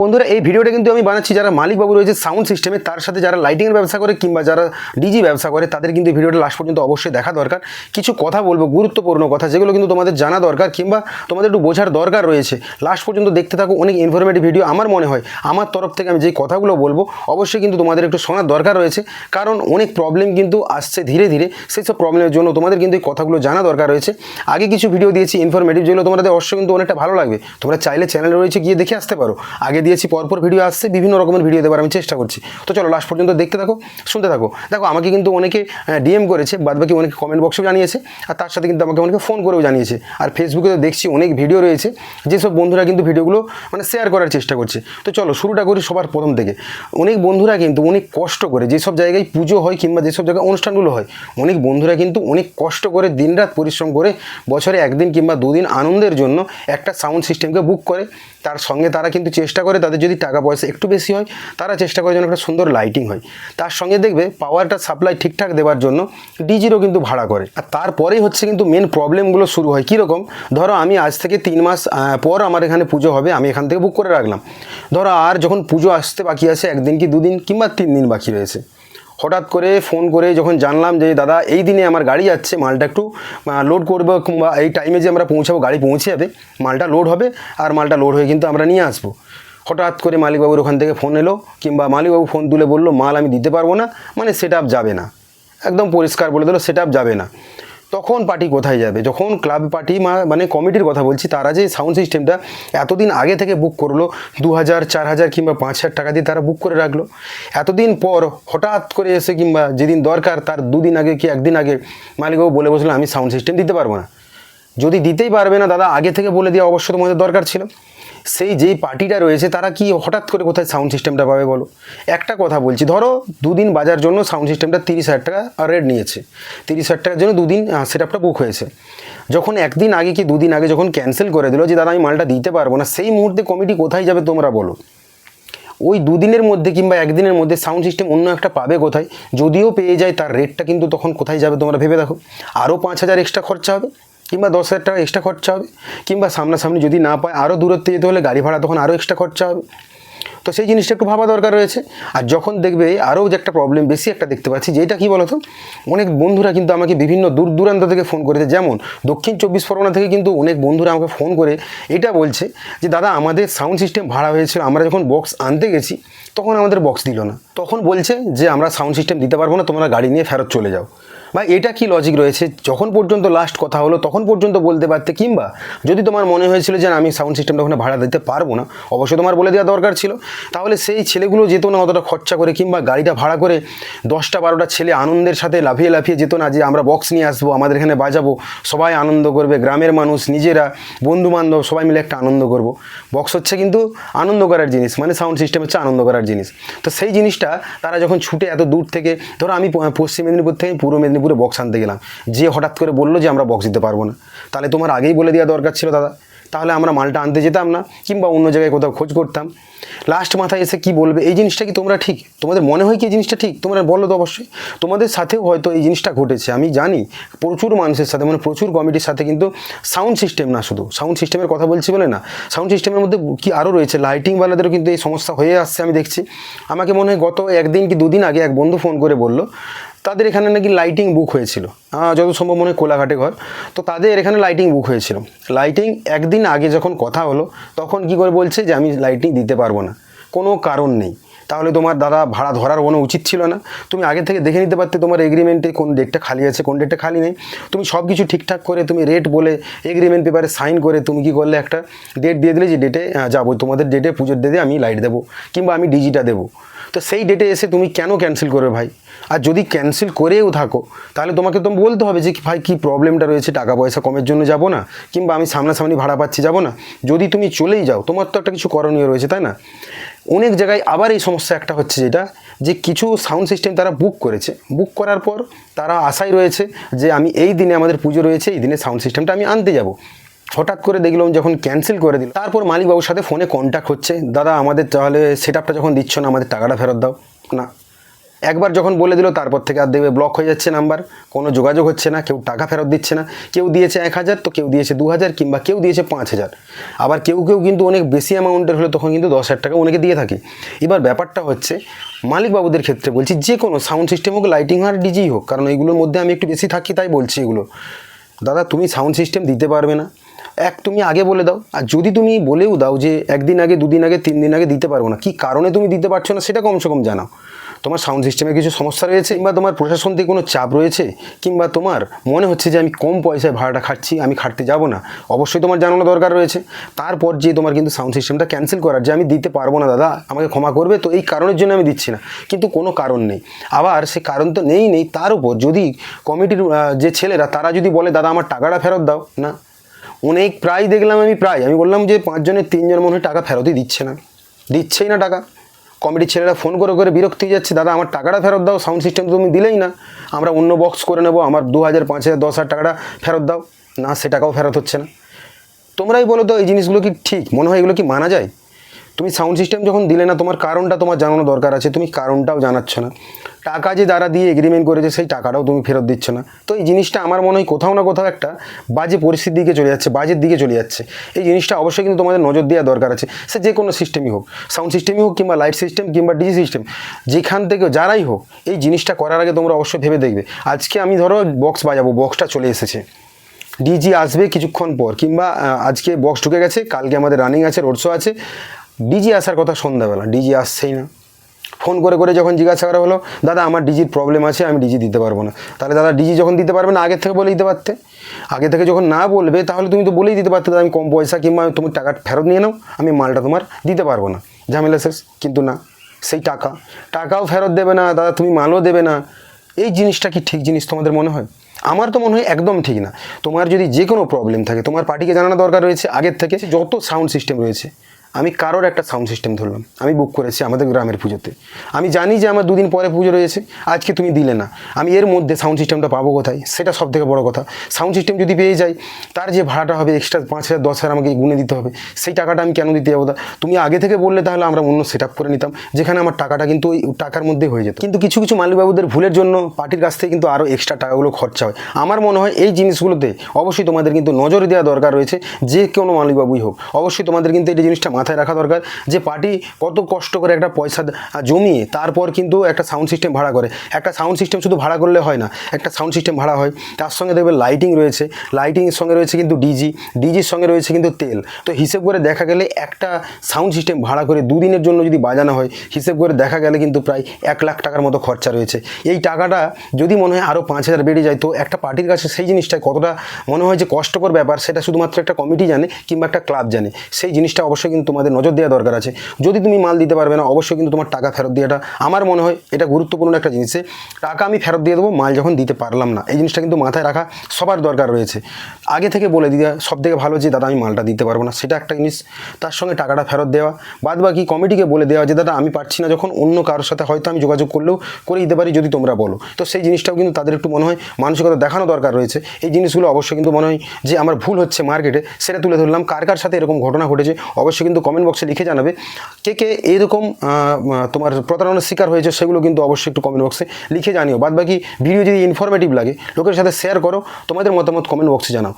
বন্ধুরা, এই ভিডিওটা কিন্তু আমি বানাচ্ছি যারা মালিকবাবু রয়েছে সাউন্ড সিস্টেমে তার সাথে যারা লাইটিংয়ের ব্যবসা করে কিংবা যারা ডিজি ব্যবসা করে, তাদের কিন্তু ভিডিওটা লাস্ট পর্যন্ত অবশ্যই দেখা দরকার। কিছু কথা বলব, গুরুত্বপূর্ণ কথা, যেগুলো কিন্তু তোমাদের জানা দরকার কিংবা তোমাদের একটু বোঝার দরকার রয়েছে। লাস্ট পর্যন্ত দেখতে থাকো, অনেক ইনফরমেটিভ ভিডিও আমার মনে হয়। আমার তরফ থেকে আমি যে কথাগুলো বলব, অবশ্যই কিন্তু তোমাদের একটু শোনার দরকার রয়েছে। কারণ অনেক প্রবলেম কিন্তু আসছে ধীরে ধীরে, সেই সব প্রবলেমের জন্য তোমাদের কিন্তু এই কথাগুলো জানা দরকার রয়েছে। আগে কিছু ভিডিও দিয়েছি ইনফরমেটিভ যেগুলো তোমাদের অবশ্যই কিন্তু অনেকটা ভালো লাগবে। তোমরা চাইলে চ্যানেল রয়েছে গিয়ে দেখে আসতে পারো। আগে দিয়েছি, পরপর ভিডিও আসছে, বিভিন্ন রকমের ভিডিও দেওয়ার আমি চেষ্টা করছি। তো চলো লাস্ট পর্যন্ত দেখতে থাকো, শুনতে থাকো। দেখো, আমাকে কিন্তু অনেকে ডিএম করেছে, বাদবাকি অনেকে কমেন্ট বক্সেও জানিয়েছে, আর তার সাথে কিন্তু আমাকে অনেকে ফোন করেও জানিয়েছে। আর ফেসবুকে তো দেখছি অনেক ভিডিও রয়েছে, যেসব বন্ধুরা কিন্তু ভিডিওগুলো মানে শেয়ার করার চেষ্টা করছে। তো চলো, শুরুটা করি সবার প্রথম থেকে। অনেক বন্ধুরা কিন্তু অনেক কষ্ট করে, যেসব জায়গায় পুজো হয় কিংবা যেসব জায়গায় অনুষ্ঠানগুলো হয়, অনেক বন্ধুরা কিন্তু অনেক কষ্ট করে দিনরাত পরিশ্রম করে, বছরে একদিন কিংবা দুদিন আনন্দের জন্য একটা সাউন্ড সিস্টেমকে বুক করে। তার সঙ্গে তারা কিন্তু চেষ্টা করে তাদের যদি টাকা পয়সা একটু বেশি হয়, তারা চেষ্টা করে যেন একটা সুন্দর লাইটিং হয়। তার সঙ্গে দেখবে পাওয়ারটা সাপ্লাই ঠিকঠাক দেওয়ার জন্য ডিজিরও কিন্তু ভাড়া করে। আর তারপরেই হচ্ছে কিন্তু মেন প্রবলেমগুলো শুরু হয়। কীরকম? ধরো আমি আজ থেকে তিন মাস পর আমার এখানে পুজো হবে, আমি এখান থেকে বুক করে রাখলাম। ধরো আর যখন পুজো আসতে বাকি আছে, একদিন কি দুদিন কিংবা তিন দিন বাকি রয়েছে। হঠাৎ করে ফোন করে যখন জানলাম যে, দাদা, এই দিনে আমার গাড়ি যাচ্ছে, মালটা একটু লোড করব, কিংবা এই টাইমে যে আমরা পৌঁছাবো, গাড়ি পৌঁছে যাবে মালটা লোড হবে, আর মালটা লোড হয়ে কিন্তু আমরা নিয়ে আসব। হঠাৎ করে মালিকবাবুর ওখান থেকে ফোন এলো, কিংবা মালিকবাবু ফোন তুলে বলল, মাল আমি দিতে পারব না। মানে সেট যাবে না। একদম পরিষ্কার বলে দিল সেট যাবে না। তখন পার্টি কোথায় যাবে? যখন ক্লাব পার্টি মানে কমিটির কথা বলছি, তারা যে সাউন্ড সিস্টেমটা এতদিন আগে থেকে বুক করল দু হাজার চার হাজার কিংবা পাঁচ হাজার টাকা দিয়ে তারা বুক করে রাখল। এতদিন পর হঠাৎ করে এসে কিংবা যেদিন দরকার, তার দুদিন আগে কি একদিন আগে মালিকবাবু বলে বসল আমি সাউন্ড সিস্টেম দিতে পারব না। যদি দিতেই পারবে না দাদা, আগে থেকে বলে দেওয়া অবশ্য তোমাদের দরকার ছিল। সেই যেই পার্টিটা রয়েছে, তারা কি হঠাৎ করে কোথায় সাউন্ড সিস্টেমটা পাবে বলো? একটা কথা বলছি, ধরো দুদিন বাজার জন্য সাউন্ড সিস্টেমটা তিরিশ হাজার টাকা রেট নিয়েছে। তিরিশ হাজার টাকার জন্য দুদিন সেট আপটা বুক হয়েছে। যখন একদিন আগে কি দুদিন আগে যখন ক্যান্সেল করে দিল যে, দাদা, আমি মালটা দিতে পারব না সেই মুহূর্তে কমিটি কোথায় যাবে তোমরা বলো। ওই দুদিনের মধ্যে কিংবা একদিনের মধ্যে সাউন্ড সিস্টেম অন্য একটা পাবে কোথায়? যদিও পেয়ে যায়, তার রেটটা কিন্তু তখন কোথায় যাবে তোমরা ভেবে দেখো। আরও পাঁচ হাজার এক্সট্রা খরচা হবে। কিংবা দশ হাজার টাকা এক্সট্রা খরচা হবে। কিংবা সামনাসামনি যদি না পায় আরও দূরত্বে যেতে হলে গাড়ি ভাড়া তখন আরও এক্সট্রা খরচা হবে। তো সেই জিনিসটা একটু ভাবা দরকার রয়েছে। আর যখন দেখবে আরও যে একটা প্রবলেম বেশি একটা দেখতে পাচ্ছি, যেটা কি বলতো? অনেক বন্ধুরা কিন্তু আমাকে বিভিন্ন দূর দূরান্ত থেকে ফোন করেছে। যেমন দক্ষিণ চব্বিশ পরগনা থেকে কিন্তু অনেক বন্ধুরা আমাকে ফোন করে এটা বলছে যে, দাদা, আমাদের সাউন্ড সিস্টেম ভাড়া হয়েছিল, আমরা যখন বক্স আনতে গেছি, তখন আমাদের বক্স দিল না। তখন বলছে যে, আমরা সাউন্ড সিস্টেম দিতে পারব না, তোমরা গাড়ি নিয়ে ফেরত চলে যাও। বা এটা কি লজিক রয়েছে? যখন পর্যন্ত লাস্ট কথা হলো, তখন পর্যন্ত বলতে পারতে কিংবা যদি তোমার মনে হয়েছিল যে আমি সাউন্ড সিস্টেমটা ওখানে ভাড়া দিতে পারব না অবশ্যই তোমার বলে দেওয়া দরকার ছিল, তাহলে সেই ছেলেগুলো যেত না অতটা খরচা করে কিংবা গাড়িটা ভাড়া করে দশটা বারোটা ছেলে আনন্দের সাথে লাফিয়ে লাফিয়ে যেত না যে, আমরা বক্স নিয়ে আসব, আমাদের এখানে বাজাবো, সবাই আনন্দ করবে, গ্রামের মানুষ, নিজেরা বন্ধু বান্ধব সবাই মিলে একটা আনন্দ করব। বক্স হচ্ছে কিন্তু আনন্দ করার জিনিস মানে সাউন্ড সিস্টেম হচ্ছে আনন্দ করার জিনিস। তো সেই জিনিসটা তারা যখন ছুটে এত দূর থেকে, ধরো আমি পশ্চিম মেদিনীপুর থেকে, পূর্ব মেদিনীপুরে বক্স আনতে গেলাম। যে হঠাৎ করে বলল যে আমরা বক্স দিতে পারব না। তাহলে তোমার আগেই বলে দেওয়া দরকার ছিল দাদা। তাহলে আমরা মালটা আনতে যেতাম না, কিংবা অন্য জায়গায় কোথাও খোঁজ করতাম। লাস্ট মাথায় এসে কি বলবে? এই জিনিসটা কি তোমরা ঠিক? তোমাদের মনে হয় কি এই জিনিসটা ঠিক? তোমরা বলো তো অবশ্যই। তোমাদের সাথেও হয়তো এই জিনিসটা ঘটেছে, আমি জানি। প্রচুর মানুষের সাথে মানে প্রচুর কমিটির সাথে কিন্তু সাউন্ড সিস্টেম না শুধু। সাউন্ড সিস্টেমের কথা বলছি বলে না সাউন্ড সিস্টেমের মধ্যে কি আরও রয়েছে? লাইটিংওয়ালাদেরও কিন্তু এই সমস্যা হয়ে আসছে, আমি দেখছি। আমাকে মনে হয় গত একদিন কি দুদিন আগে এক বন্ধু ফোন করে বলল তাদের এখানে নাকি লাইটিং বুক হয়েছিল। যত সম্ভব মনে কোলাঘাটে ঘর। তো তাদের এখানে লাইটিং বুক হয়েছিল। লাইটিং একদিন আগে যখন কথা হলো, তখন কি করে বলছে যে, আমি লাইটিং দিতে পারব না। কোনো কারণ নেই। তাহলে তোমার দাদা ভাড়া ধরার কোনো উচিত ছিল না। তুমি আগে থেকে দেখে নিতে পারতে তোমার এগ্রিমেন্টে কোন ডেটটা খালি আছে, কোন ডেটটা খালি নেই। তুমি সব কিছু ঠিকঠাক করে, তুমি রেট বলে এগ্রিমেন্ট পেপারে সাইন করে, তুমি কি করলে একটা ডেট দিয়ে দিলে যে ডেটে যাব। তোমাদের ডেটে পুজোর ডেটে আমি লাইট দেবো কিংবা আমি ডিজিটা দেবো। তো সেই ডেটে এসে তুমি কেন ক্যান্সেল করবে ভাই? আর যদি ক্যান্সেল করেও থাকো, তাহলে তোমাকে তো বলতে হবে যে ভাই, কী প্রবলেমটা রয়েছে টাকা পয়সা কমের জন্য যাব না, কিংবা আমি সামনাসামনি ভাড়া পাচ্ছি যাব না। যদি তুমি চলেই যাও, তোমার তো একটা কিছু করণীয় রয়েছে, তাই না? অনেক জায়গায় আবার এই সমস্যা একটা হচ্ছে যেটা, যে কিছু সাউন্ড সিস্টেম তারা বুক করেছে। বুক করার পর তারা আশায় রয়েছে যে আমি এই দিনে আমাদের পুজো রয়েছে, এই দিনে সাউন্ড সিস্টেমটা আমি আনতে যাব। হঠাৎ করে দেখলাম যখন ক্যান্সেল করে দিল, তারপর মালিকবাবুর সাথে ফোনে কন্ট্যাক্ট হচ্ছে, দাদা, আমাদের তাহলে সেট যখন দিচ্ছ না, আমাদের টাকাটা ফেরত দাও। না একবার যখন বলে দিল, তারপর থেকে আর দেখবে ব্লক হয়ে যাচ্ছে নাম্বার কোনো যোগাযোগ হচ্ছে না, কেউ টাকা ফেরত দিচ্ছে না। কেউ দিয়েছে এক হাজার, তো কেউ দিয়েছে দু হাজার, কিংবা কেউ দিয়েছে পাঁচ হাজার। আবার কেউ কেউ কিন্তু অনেক বেশি অ্যামাউন্টের হলে তখন কিন্তু দশ হাজার টাকা অনেকে দিয়ে থাকে। এবার ব্যাপারটা হচ্ছে, মালিকবাবুদের ক্ষেত্রে বলছি, যে কোনো সাউন্ড সিস্টেম হোক লাইটিং হোক আর ডিজি হোক, কারণ এইগুলোর মধ্যে আমি একটু বেশি থাকি, তাই বলছি এগুলো। দাদা, তুমি সাউন্ড সিস্টেম দিতে পারবে না। এক, তুমি আগে বলে দাও। আর যদি তুমি বলেও দাও যে, একদিন আগে, দুদিন আগে, তিন দিন আগে দিতে পারব না, কী কারণে তুমি দিতে পারছ না, সেটা কমসে কম জানাও। তোমার সাউন্ড সিস্টেমে কিছু সমস্যা রয়েছে কিংবা তোমার প্রশাসন থেকে কোনো চাপ রয়েছে? কিংবা তোমার মনে হচ্ছে যে আমি কম পয়সায় ভাড়াটা খাচ্ছি, আমি খাটতে যাব না? অবশ্যই তোমার জানানো দরকার রয়েছে। তারপর যে তোমার কিন্তু সাউন্ড সিস্টেমটা ক্যান্সেল করার যে আমি দিতে পারব না দাদা, আমাকে ক্ষমা করবে তো এই কারণের জন্য আমি দিচ্ছি না। কিন্তু কোনো কারণ নেই। আবার সে কারণ তো নেই নেই, তার উপর যদি কমিটির যে ছেলেরা, তারা যদি বলে, দাদা, আমার টাকাটা ফেরত দাও। না। অনেক প্রায় দেখলাম আমি প্রায়। আমি বললাম যে পাঁচজনের তিনজন মনে হয় টাকা ফেরতই দিচ্ছে না। দিচ্ছেই না টাকা। কমিটির ছেলেরা ফোন করে করে বিরক্ত হয়ে যাচ্ছে, দাদা, আমার টাকাটা ফেরত দাও সাউন্ড সিস্টেম তুমি দিলেই না। আমরা অন্য বক্স করে নেব, আমার দু হাজার পাঁচ হাজার দশ হাজার টাকাটা ফেরত দাও। না, সে টাকাও ফেরত হচ্ছে না। তোমরাই বলো তো, এই জিনিসগুলো কি ঠিক? মনে হয় এগুলো কি মানা যায়? তুমি সাউন্ড সিস্টেম যখন দিলে না, তোমার কারণটা তোমার জানানো দরকার আছে, তুমি কারণটাও জানাচ্ছ না। টাকা যে দ্বারা দিয়ে এগ্রিমেন্ট করেছে, সেই টাকাটাও তুমি ফেরত দিচ্ছ না। তো এই জিনিসটা আমার মনে হয় কোথাও না কোথাও একটা বাজে পরিস্থিতির দিকে চলে যাচ্ছে, বাজের দিকে চলে যাচ্ছে। এই জিনিসটা অবশ্যই কিন্তু তোমাদের নজর দেওয়া দরকার আছে। সে যে কোনো সিস্টেমই হোক সাউন্ড সিস্টেমই হোক কিংবা লাইট সিস্টেম কিংবা ডিজি সিস্টেম যেখান থেকে যারাই হোক, এই জিনিসটা করার আগে তোমরা অবশ্যই ভেবে দেখবে। আজকে আমি ধরো বক্স বাজাবো বক্সটা চলে এসেছে। ডিজি আসবে কিছুক্ষণ পর, কিংবা আজকে বক্স ঢুকে গেছে, কালকে আমাদের রানিং আছে রোড শো আছে। ডিজি আসার কথা সন্ধ্যাবেলা ডিজি আসছেই না। ফোন করে করে যখন জিজ্ঞাসা করা হলো, দাদা, আমার ডিজির প্রবলেম আছে, আমি ডিজি দিতে পারব না। তাহলে দাদা ডিজি যখন দিতে পারবে না আগের থেকে বলে দিতে পারতে। আগে থেকে যখন না বলবে, তাহলে তুমি তো বলেই দিতে পারতে, দাদা, আমি কম পয়সা কিংবা তুমি টাকা ফেরত নিয়ে নাও, আমি মালটা তোমার দিতে পারব না। ঝামেলা শেষ, কিন্তু না, সেই টাকা। টাকাও ফেরত দেবে না, দাদা, তুমি মালও দেবে না। এই জিনিসটা কি ঠিক জিনিস তোমাদের মনে হয়? আমার তো মনে হয় একদম ঠিক না। তোমার যদি যে কোনো প্রবলেম থাকে, তোমার পার্টিকে জানানো দরকার রয়েছে, আগের থেকে যত সাউন্ড সিস্টেম রয়েছে আমি কারোর একটা সাউন্ড সিস্টেম ধরলাম। আমি বুক করেছি আমাদের গ্রামের পুজোতে। আমি জানি যে আমার দুদিন পরে পুজো রয়েছে, আজকে তুমি দিলে না। আমি এর মধ্যে সাউন্ড সিস্টেমটা পাবো কোথায়? সেটা সব থেকে বড়ো কথা। সাউন্ড সিস্টেম যদি পেয়ে যাই, তার যে ভাড়াটা হবে এক্সট্রা পাঁচ হাজার, দশ হাজার আমাকে গুনে দিতে হবে। সেই টাকাটা আমি কেন দিতে যাব তুমি আগে থেকে বললে তাহলে আমরা অন্য সেট করে নিতাম, যেখানে আমার টাকাটা কিন্তু ওই টাকার মধ্যে হয়ে যেত। কিন্তু কিছু কিছু মালিকবাবুদের ভুলের জন্য পার্টির কাছ থেকে কিন্তু আরও এক্সট্রা টাকাগুলো খরচা হয়। আমার মনে হয় এই জিনিসগুলোতে অবশ্যই তোমাদের কিন্তু নজর দেওয়া দরকার রয়েছে, যে কোনো মালিকবাবুই হোক। অবশ্যই তোমাদের কিন্তু এই জিনিসটা মাথায় রাখা দরকার যে পার্টি কত কষ্ট করে একটা পয়সা জমিয়ে তারপর কিন্তু একটা সাউন্ড সিস্টেম ভাড়া করে। একটা সাউন্ড সিস্টেম শুধু ভাড়া করলে হয় না, একটা সাউন্ড সিস্টেম ভাড়া হয়। তার সঙ্গে দেখবে লাইটিং রয়েছে। লাইটিংয়ের সঙ্গে রয়েছে কিন্তু ডিজি ডিজির সঙ্গে রয়েছে কিন্তু তেল। তো হিসেব করে দেখা গেলে একটা সাউন্ড সিস্টেম ভাড়া করে দুদিনের জন্য যদি বাজানো হয়, হিসেব করে দেখা গেলে কিন্তু প্রায় এক লাখ টাকার মতো খরচা রয়েছে। এই টাকাটা যদি মনে হয় আরও পাঁচ হাজার বেড়ে যায়, তো একটা পার্টির কাছে সেই জিনিসটা কতটা মনে হয় যে কষ্টকর ব্যাপার, সেটা শুধুমাত্র একটা কমিটি জানে কিংবা একটা ক্লাব জানে। সেই জিনিসটা অবশ্যই কিন্তু তোমাদের নজর দেওয়া দরকার আছে। যদি তুমি মাল দিতে পারবে না, অবশ্যই কিন্তু তোমার টাকা ফেরত দেওয়াটা আমার মনে হয় এটা গুরুত্বপূর্ণ একটা জিনিস টাকা আমি ফেরত দিয়ে দেবো, মাল যখন দিতে পারলাম না। এই জিনিসটা কিন্তু মাথায় রাখা সবার দরকার রয়েছে। আগে থেকে বলে দেওয়া সব থেকে ভালো যে, দাদা আমি মালটা দিতে পারব না, সেটা একটা জিনিস। তার সঙ্গে টাকাটা ফেরত দেওয়া বাদ বাকি কমিটিকে বলে দেওয়া যে, দাদা আমি পারছি না, যখন অন্য কারোর সাথে হয়তো আমি যোগাযোগ করলেও করে দিতে পারি যদি তোমরা বলো। তো সেই জিনিসটাও কিন্তু তাদের একটু মনে হয় মানসিকতা দেখানো দরকার রয়েছে। এই জিনিসগুলো অবশ্যই কিন্তু মনে হয় যে, আমার ভুল হচ্ছে মার্কেটে, সেটা তুলে ধরলাম। কার কার সাথে এরকম ঘটনা ঘটেছে, অবশ্যই কিন্তু কমেন্ট বক্সে লিখে জানাবে কে কে আহ, তোমার প্রতারণার শিকার হয়েছে সেগুলো কিন্তু অবশ্যই একটু কমেন্ট বক্সে লিখে জানিও। বাদ বাকি ভিডিও যদি ইনফরমেটিভ লাগে লোকের সাথে শেয়ার করো তোমাদের মতামত কমেন্ট বক্সে জানাও।